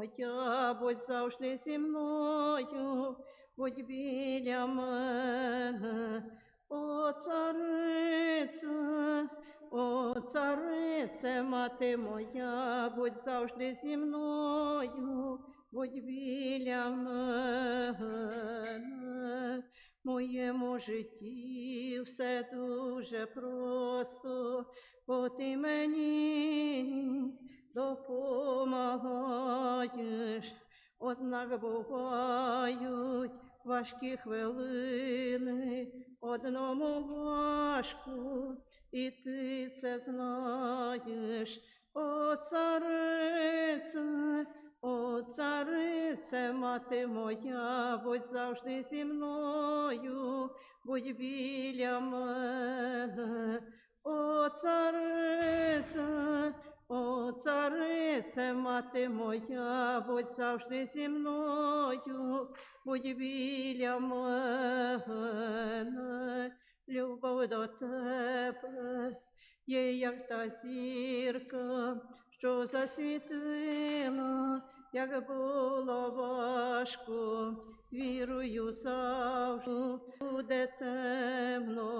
моя, будь завжди зі мною, будь біля мене, о царице, о царице, мати моя, будь завжди зі мною, будь біля мене. Моєму житті все дуже просто, бо ти мені допомагаєш, однак бувають важкі хвилини, одному важко, і ти це знаєш, о царице, о царице, мати моя, будь завжди зі мною, будь біля мене, о царице, царице, мати моя, будь завжди зі мною, будь біля мене, любов до тебе є, як та зірка, що засвітила, як було важко, вірую завжди буде темно.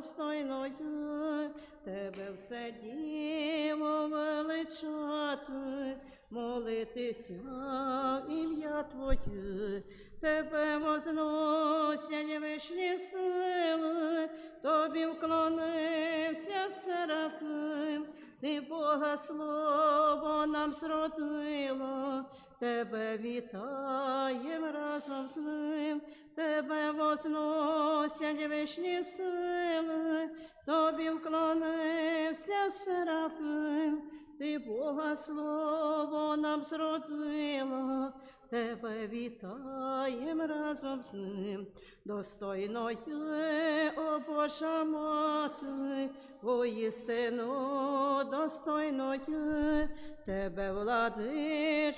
достойною, Тебе все діво величати, молитися ім'я Твоє, Тебе возносять вишні сили, Тобі вклонився Серафим, ти Бога слово нам зродило, Тебе вітаєм разом з ним, Тебе возносять вишні сили, Тобі вклонився Серафим, ти Бога слово нам зродило, Тебе вітаєм разом з ним, достойно є, о Божа мати, воістину достойно є, Тебе владич.